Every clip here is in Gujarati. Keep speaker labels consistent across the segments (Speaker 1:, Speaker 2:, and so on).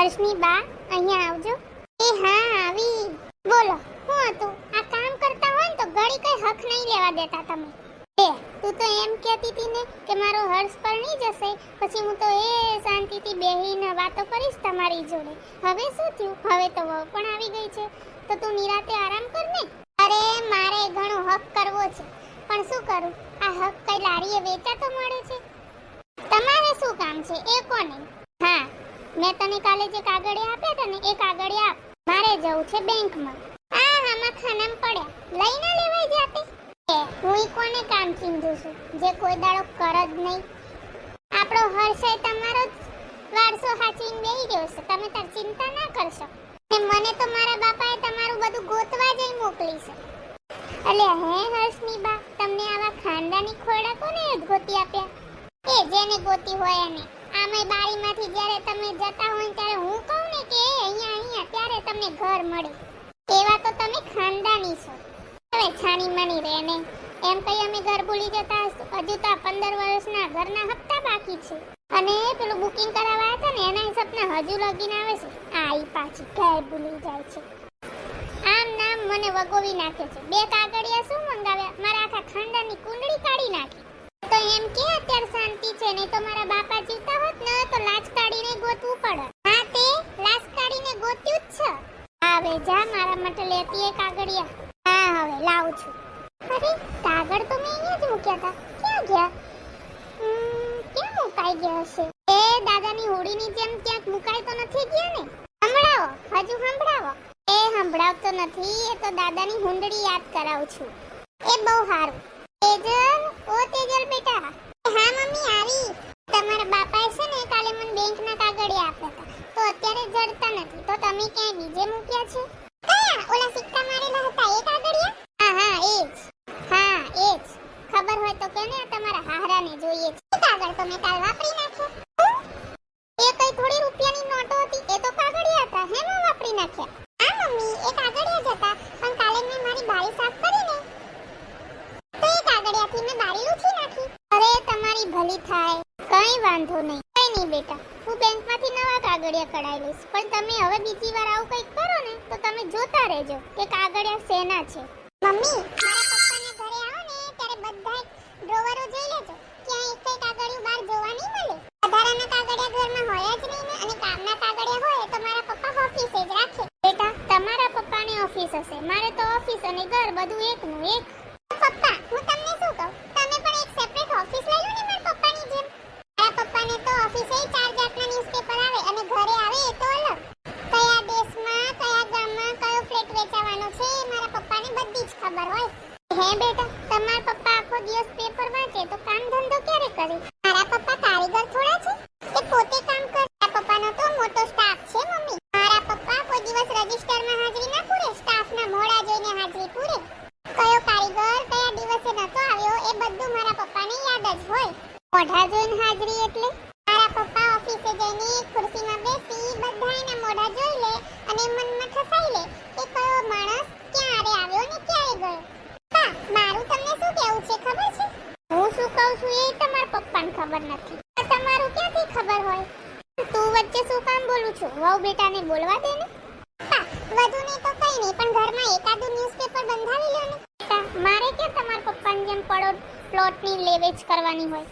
Speaker 1: હર્ષની બા, અહીંયા આવજો. એ હા, આવી. બોલો શું હતું? આ કામ કરતા હોય ને તો ઘડી કઈ હક નહીં લેવા દેતા તમે. એ, તું તો એમ કહેતી હતી ને કે મારો હર્ષ પરણી જશે, પછી હું તો એ શાંતિથી બેહીને વાતો કરીશ તમારી જોડે. હવે શું થયું? હવે તો વહુ પણ આવી ગઈ છે. તો તું નિરાતે આરામ કર ને. અરે, મારે ઘણો હક કરવો છે. પણ શું કરું? આ હક કઈ લારીએ વેચાતો મળે છે? તમારે શું કામ છે? એ કોને? હા મેં તને કાલે જે કાગળિયા આપ્યા હતા ને, એ કાગળિયા મારે જવું છે બેંકમાં. આ આમાં ખાનામ પડ્યા લઈ લેવાય જાતે. હું કોને કામ ચીંધું છું? જે કોઈ દાડો કર જ નહીં. આપણો હર્ષય તમારો જ વારસો હાચવીને બેહી ગયો છે. તમે તાર ચિંતા ના કરશો. ને મને તો મારા બાપાએ તમારું બધું ગોતવા જઈ મોકલી છે. એટલે હે હર્ષની બા, તમને આવા ખાનદાની ખોરડા કોને ગોતી આપ્યા. એ જેને ગોતી હોય એને. આમે બારીમાંથી જ્યારે તમે જતા હોય ત્યારે હું કહું ને કે અહીંયા અહીંયા ત્યારે તમને ઘર મળે. એવા તો તમે ખાનદાની છો. હવે છાની માની રહે ને. એમ કહી અમે ઘર ભૂલી જતા હજુ તો પંદર વર્ષના ઘરના હપ્તા બાકી છે. અને પેલું બુકિંગ કરાવવા હતા ને એના હિસાબના હજુ લગીન આવે છે. આ ઈ પાછી ઘર ભૂલી જાય છે. આમ નામ મને વગોવી નાખે છે. બે કાગળિયા શું મંગાવ્યા? મારા આખા ખાનદાનની કુંડળી કાઢી નાખી. તો એમ કે અત્યારે શાંતિ છે, નહીં તો મારા બાપા જીવતા હોત ને તો લાજ કાઢીને ગોતવું પડે. હા તે, લાજ કાઢીને ગોત્યું જ છે. આવે, જા, મારા માટે લેતી એક કાગળિયા. હા, હવે લાવું છું. અરે, કાગળ તો મેં અહીંયા જ મૂક્યા હતા. ક્યાં ગયા? ક્યાં મુકાઈ ગયા હશે? એ દાદાની હોડીની જેમ ક્યાંક મુકાઈ તો નથી ગયા ને? સંભળાવો, હજુ સંભળાવો. એ સંભળાવતો નથી, એ તો દાદાની હુંડડી યાદ કરાવું છું. એ બહુ સારું. તેજલ ઓ તેજલ બેટા હા મમ્મી આવી તમારા બાપાએ છે ને કાલે મને બેંકના કાગળિયા આપ્યા હતા તો અત્યારે જડતા નથી તો તમે ક્યાંય બીજે મૂક્યા છે કયા ઓલા સિક્કા મારેલા હતા એ કાગળિયા હા હા એ જ હા એ જ ખબર હોય તો કે ને આ તમારા હાહરાને જોઈએ છે એ કાગળ તો મેં કાલ વાપરી નાખ્યો એ કઈ થોડી રૂપિયાની નોટો હતી એ તો કાગળિયા હતા હેમાં વાપરી નાખ્યા હા મમ્મી એ કાગળિયા જ હતા પણ કાલે મેં મારી બારી સાફ કરી ને તો એ કાગળિયાથી મેં બારી લૂછી નાખી અરે તમારી ભલી થાય કઈ વાંધો નહીં કઈ નહીં બેટા હું બેંકમાંથી નવા કાગળિયા કઢાઈ લઈશ પણ તમે હવે બીજી વાર આવું કંઈક કરો ને તો તમે જોતા રહેજો કે કાગળિયા શેના છે. મમ્મી, મારા પપ્પાને ઘરે આવો ને, ત્યારે બધા ડ્રોવરો જોઈ લેજો ક્યાં એક કઈ કાગળિયું બહાર જોવા નહીં મળે. વધારાના કાગળિયા ઘરમાં હોય જ નહીં ને, અને કામના કાગળિયા હોય તો મારા પપ્પા ઓફિસે જ રાખે. બેટા, તમારા પપ્પાને ઓફિસ હશે, મારે તો ઓફિસ અને ઘર બધું એકનું, એક. પપ્પા હું તમને શું કહું તમે પણ એક સેપરેટ ઓફિસ લઈ લો ને મારા પપ્પાની જેમ મારા પપ્પાને તો ઓફિસે ચાર જાતના ન્યૂઝપેપર આવે અને ઘરે આવે એ તો અલગ કયા દેશમાં કયા ગામમાં કયો ફ્લેટ વેચાવાનો છે એ મારા પપ્પાને બધી જ ખબર હોય હે બેટા તમારા પપ્પા આખો દિવસ પેપર વાંચે તો કામ ધંધો ક્યારે કરે મારા પપ્પા કારીગર થોડા છે તે પોતે કામ કરે મારા પપ્પાનો તો મોટો સ્ટાફ છે મમ્મી મારા પપ્પા કોઈ દિવસ રજિસ્ટરમાં હાજરી ના પૂરે સ્ટાફના મોડા જોઈને હાજરી પૂરે કયો કારીગર કયા દિવસે નતો આવ્યો એ બધું મારા પપ્પાને યાદ જ હોય મોઢા જોઈને હાજરી એટલે મારા પપ્પા ઓફિસે જઈને એક ખુરશીમાં બેસી બધાયના મોઢા જોઈ લે અને મનમાં ઠસાઈ લે કે કયો માણસ ક્યારે આવ્યો ને ક્યારે ગયો પપ્પા મારું તમને શું કહેવું છે ખબર છે હું છું એ તમારા પપ્પાને ખબર નથી. તમારું ક્યાંથી ખબર હોય? તું વચ્ચે શું કામ બોલું છું? વહુ બેટાને બોલવા દે ને. વધુ નહીં તો કઈ નહીં, પણ ઘરમાં એકાદું ન્યૂઝપેપર બંધાવી લો ને. મારે ક્યાં તમારા પપ્પાની જેમ પડો પ્લોટની લેવેચ કરવાની હોય?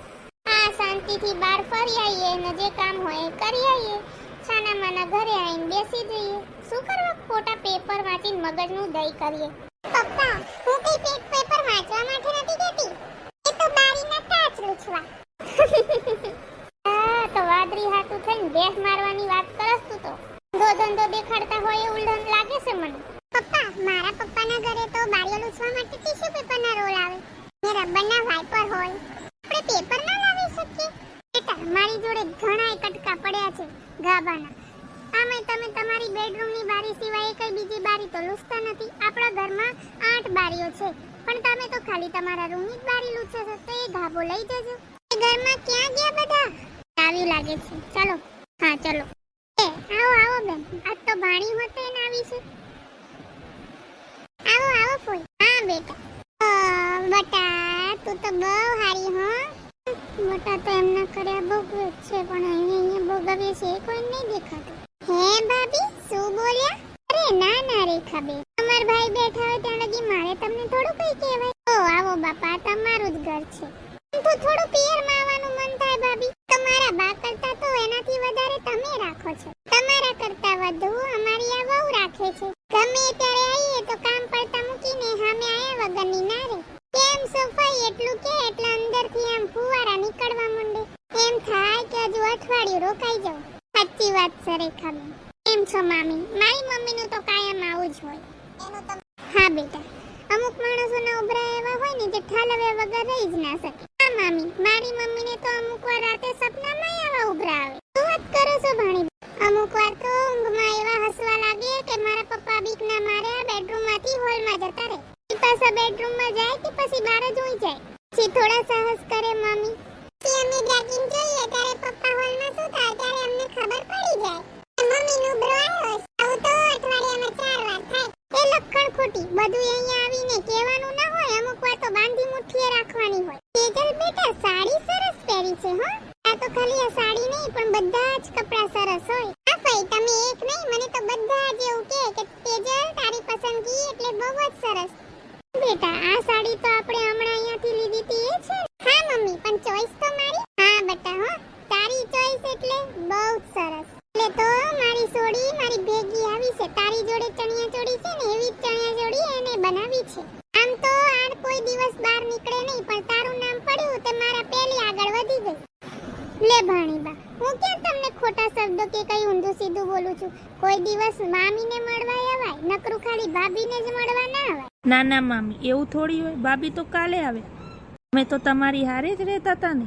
Speaker 1: હા શાંતિથી બહાર ફરી આવીએ ને જે કામ હોય કરી આવીએ છાના માના ઘરે આવીને બેસી જઈએ. શું કરવા ખોટા પેપર વાંચીને મગજનું દહીં કરીએ પપ્પા હું કઈ પેટ પેપર વાંચવા માટે નથી કહેતી એ તો બારીના કાચ લૂછવા તો વાદરી હાથું થઈને ભેસ મારવાની વાત કરસ તું તો. ધંધો ધંધો દેખાડતા હોય એવું ઉલ્લન લાગે છે મને. પપ્પા, મારા પપ્પાના ઘરે તો બારીઓ લૂછવા માટે ટીશ્યુ પેપરના રોલ આવે. ને રબરના વાઇપર હોય. આપણે પેપર ના લાવી શકીએ? બેટા, મારી જોડે ઘણા કટકા પડ્યા છે ગાબાના. આમે તમે તમારી બેડરૂમની બારી સિવાય કઈ બીજી બારી તો લૂછતા નથી. આપણા ઘરમાં આઠ બારીઓ છે. પણ તમે તો ખાલી તમારા રૂમની જ બારી લૂછો છો, તો એ ગાભો લઈ જજો. એ ઘરમાં ક્યાં ગયા બધા? આવી લાગે છે. ચાલો. હા, ચાલો. એ, આવો આવો બેન. આજ તો ભાણી હોતે ને આવી છે. આવો આવો ફોઈ. હા, બેટા. બટા, તું તો બહુ હારી, હો. બટા તો એમના કર્યા, ભોગવે છે, પણ અહીંયા અહીંયા ભોગવીએ છે કોઈ નહીં દેખાતું હે રેખા બે અમાર ભાઈ બેઠા હોય ત્યાં લગી મારે તમને થોડું કઈ કહેવાય ઓ આવો બાપા તમારું જ ઘર છે. તો થોડું પિયરમાં આવવાનું મન થાય ભાભી. તમારા બા કરતા તો એનાથી વધારે તમે રાખો છો. તમારા કરતા વધુ અમારી આ વહુ રાખે છે. ગમે ત્યારે આવીએ તો કામ પડતા મૂકીને સામે આયા વગરની ના કેમ સફાઈ એટલું કે એટલે અંદરથી આમ ફુવારા નીકળવા માંડે. એમ થાય કે હજુ અઠવાડિયું રોકાઈ જાવ સાચી વાત સરેખા બેન કેમ છો મામી? મારી મમ્મીનું તો કાયમ આવું જ હોય. હા, બેટા. અમુક માણસોના ઉભરા એવા હોય ને જે ઠાલવ્યા વગર રહી જ ના શકે. હા, મામી. મારી મમ્મીને તો અમુક વાર રાતે સપનામાં આવા ઉભરા આવે. વાત કરો છો, ભાણી? અમુક વાર તો ઊંઘમાં એવા હસવા લાગે કે મારા પપ્પા બીક ના મારે આ બેડરૂમમાંથી હોલમાં જતા રહે. પાછા બેડરૂમમાં જાય કે પછી બહાર જ હોઈ જાય? પછી થોડા સાહસ કરે મમ્મી પછી અમે ડ્રેગિંગ જોઈએ ત્યારે પપ્પા હોલમાં થાય ત્યારે અમને ખબર પડી જાય મમ્મીનો બ્રો આવ્યો આવું તો અઠવાડિયામાં ચાર વાર થાય. એ લખણ ખોટી. બધું અહીંયા આવીને કહેવાનું ના હોય, અમુક વાર બાંધી મુઠ્ઠીએ રાખવાની હોય. તેજલ બેટા, સાડી સરસ પહેરી છે, હો. આ તો ખાલી આ સાડી નહીં, પણ બધા જ કપડાં સરસ હોય. હા ભાઈ તમે એક નહીં, મને તો બધા જ એવું કહે કે તેજલ, તારી પસંદગી એટલે બહુ જ સરસ. બેટા, આ સાડી તો આપણે હમણાં અહીંયાથી લીધી હતી એ છે હા મમ્મી પણ ચોઈસ તો મારી હા બેટા હો તારી ચોઈસ એટલે બહુ જ સરસ એટલે તો મારી સોડી મારી ભેગી આવી છે તારી જોડે ચણિયા ચોળી છે ને એવી જ ચણિયા ચોળી એને બનાવી છે આમ તો આ કોઈ દિવસ બહાર નીકળે નહીં પણ તારું નામ પડ્યું તે મારા પેલી આગળ વધી ગઈ લે ભાણીબા હું કેમ તમને ખોટા શબ્દો કે કઈ ઊંધું સીધું બોલું છું? કોઈ દિવસ મામીને મળવા આવાય નકરું ખાલી ભાભીને જ મળવા ના આવાય
Speaker 2: ના ના મામી એવું થોડી હોય. ભાભી તો કાલે આવે. અમે તો તમારી હારે જ રહેતા હતા ને.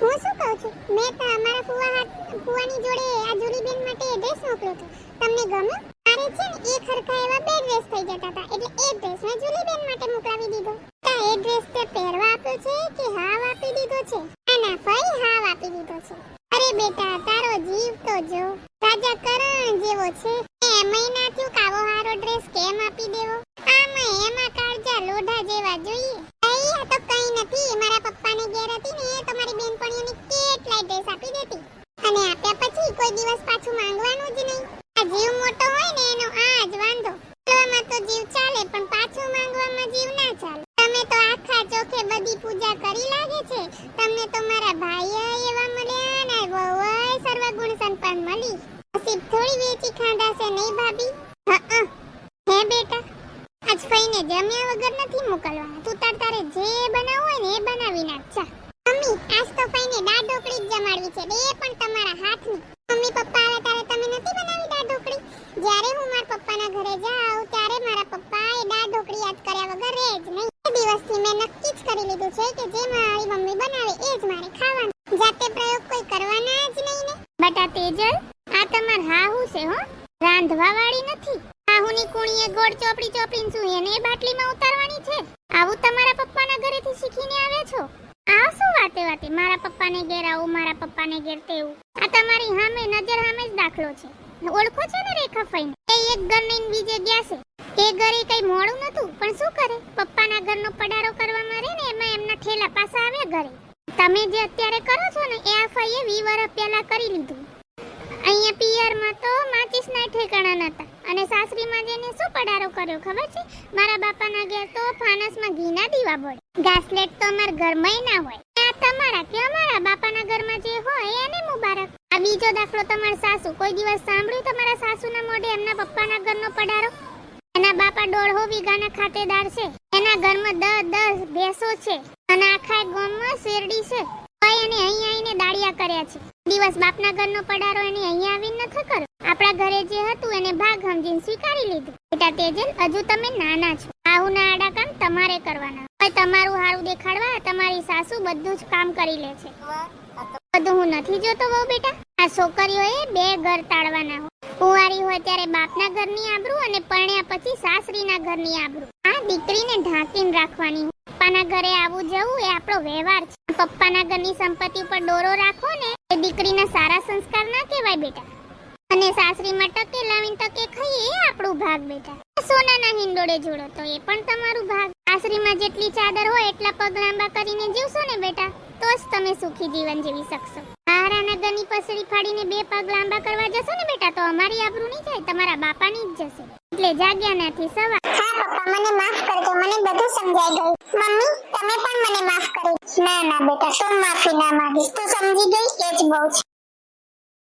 Speaker 1: હું શું કહું છું? મેં તો અમારા ફુવા ફુવાની જોડે આ જુલીબેન માટે ડ્રેસ મોકલ્યો હતો. તમને ગમ્યો મારે છે ને એક હરખા એવા બે ડ્રેસ થઈ જતા હતા એટલે એ ડ્રેસ મેં જુલીબેન માટે મોકલાવી દીધો. તા એ ડ્રેસ તે પહેરવા આપ્યો છે કે હાવ આપી દીધો છે? ના ના હાવ આપી દીધો છે. બેટા, તારો જીવ તો જો. રાજા કરણ જેવો છે. એમાંય ના થયું કાવો હારો ડ્રેસ કેમ આપી દેવો? આમાં એમાં કાળજા લોઢા જેવા જોઈએ અઈ, આ તો કઈ નથી મારા પપ્પાને ઘેર હતી ને તો મારી બેનપણીઓને કેટલાય ડ્રેસ આપી દેતી અને આપ્યા પછી કોઈ દિવસ પાછું માંગવાનું જ નહીં આ જીવ મોટો હોય ને એનો આ જ વાંધો બોલવામાં તો જીવ ચાલે પણ પાછું માંગવામાં જીવ ના ચાલે તમે તો આખા ચોખે બધી પૂજા કરી લાગે છે તમને તો મારા ભાઈએ એવા મળ્યા ને વહુએ સર્વગુણ સંપન્ન મળી નસીબ થોડી વેચી ખાંડા નહીં ભાભી? હા, હે. બેટા, આજ ફઈને જમ્યા વગર નથી મોકલવાના. તું તાર તારે જે બનાવવું હોય ને એ બનાવી નાખ. ચા મમ્મી, આજ તો ફઈને દાળ ઢોકળી જ જમાડવી છે. બે પણ તમારા હાથની. મમ્મી, પપ્પા આવે ત્યારે તમે નથી બનાવી દાળ ઢોકળી? જ્યારે હું મારા પપ્પાના ઘરે જાઉં, ત્યારે મારા પપ્પા એ દાળ ઢોકળી યાદ કર્યા વગર રહે જ નહીં. દિવસથી મેં નક્કી જ કરી લીધું છે કે જે મારી મમ્મી બનાવે એ જ મારે ખાવાનું જાતે પ્રયોગ કોઈ કરવાના જ નહીં ને બટા તેજલ આ તમાર હાહુ છે હો રાંધવા વાળી નથી હાહુની કુણીએ ગોળ ચોપડી ચોપડીને શું એને બાટલીમાં ઉતારવાની છે. આવું તમારા પપ્પાના ઘરેથી શીખીને આવ્યા છો? આ શું વાતે વાતે? મારા પપ્પાને ઘેર આવું, મારા પપ્પાને ઘેર તેવું. આ તમારી હામે નજર હામે જ દાખલો છે. ઓળખો છો ને રેખા ફઈને? એ એક ઘર લઈને બીજે ગયા છે. એ ઘરે કઈ મોડું નતું પણ શું કરે? પપ્પાના ઘરનો પડારો કરવા મારે ને એમાં એમના ઠેલા પાછા આવ્યા ઘરે. તમે જે અત્યારે કરો છો ને, એ આ ફઈએ વી વર્ષ પહેલા કરી લીધું. અહીંયા પિયરમાં તો માચીસના ઠેકાણા નતા. અને સાસરીમાં જઈને શું પડારો કર્યો ખબર છે? મારા બાપાના ઘેર તો ફાનસમાં ઘીના દીવા બળે. ઘાસલેટ તો અમારા ઘરમાં ના હોય. તમારા કે અમારા બાપાના ઘરમાં જે હોય એને મુબારક. આ બીજો દાખલો તમારા સાસુ. કોઈ દિવસ સાંભળ્યું તમારા સાસુના મોઢે એમના પપ્પાના ઘરનો પડારો એના બાપા દોઢો વીઘાના ખાતેદાર છે. એના ઘરમાં દસ દસ ભેંસો છે. અને આખા ગામમાં શેરડી છે. તોય એને અહીં આવીને દાળિયા કર્યા છે. દિવસ બાપના ઘરનો પડારો એને અહીંયા આવીને ન કર્યો આપણા ઘરે જે હતું એને ભાગ સમજીને સ્વીકારી લીધું. બેટા તેજલ, હજુ તમે નાના છો. આવું આડા કામ તમારે કરવાના. હવે તમારું હારું દેખાડવા તમારી સાસુ બધું જ કામ કરી લે છે. બધું હું નથી જોતો બહુ બેટા. આ છોકરીઓએ બે ઘર તાળવાના હોય કુંવારી હોય ત્યારે બાપના ઘરની આબરૂ અને પરણ્યા પછી સાસરીના ઘરની આબરૂ. આ દીકરીને ઢાંકીને રાખવાની. પપ્પાના ઘરે આવું જવું એ આપણો વ્યવહાર છે. પપ્પાના ઘરની સંપત્તિ ઉપર ડોરો રાખો ને એ દીકરીના સારા સંસ્કાર ના કહેવાય બેટા. અને સાસરીમાં ટકે લાવીને ટકે ખાઈએ એ આપણું ભાગ બેટા. સોનાના હિંડોળે જોડો, તો એ પણ તમારું ભાગ. સાસરીમાં જેટલી ચાદર હોય એટલા પગ લાંબા કરીને જીવશો ને બેટા. તો જ તમે સુખી જીવન જીવી શકશો. હારાના ઘરની પસડી ફાડીને બે પગ લાંબા કરવા જશો ને બેટા, તો અમારી આબરૂ નહીં જાય તમારા બાપાની જ જશે. એટલે જાગ્યા નથી સવાર. પપ્પા, મને માફ કરજો, મને બધું સમજાઈ ગયું. મમ્મી, તમે પણ મને માફ કરી. ના ના, બેટા તું માફી ના માંગીશ. તું સમજી ગઈ, એ જ બહુ છે.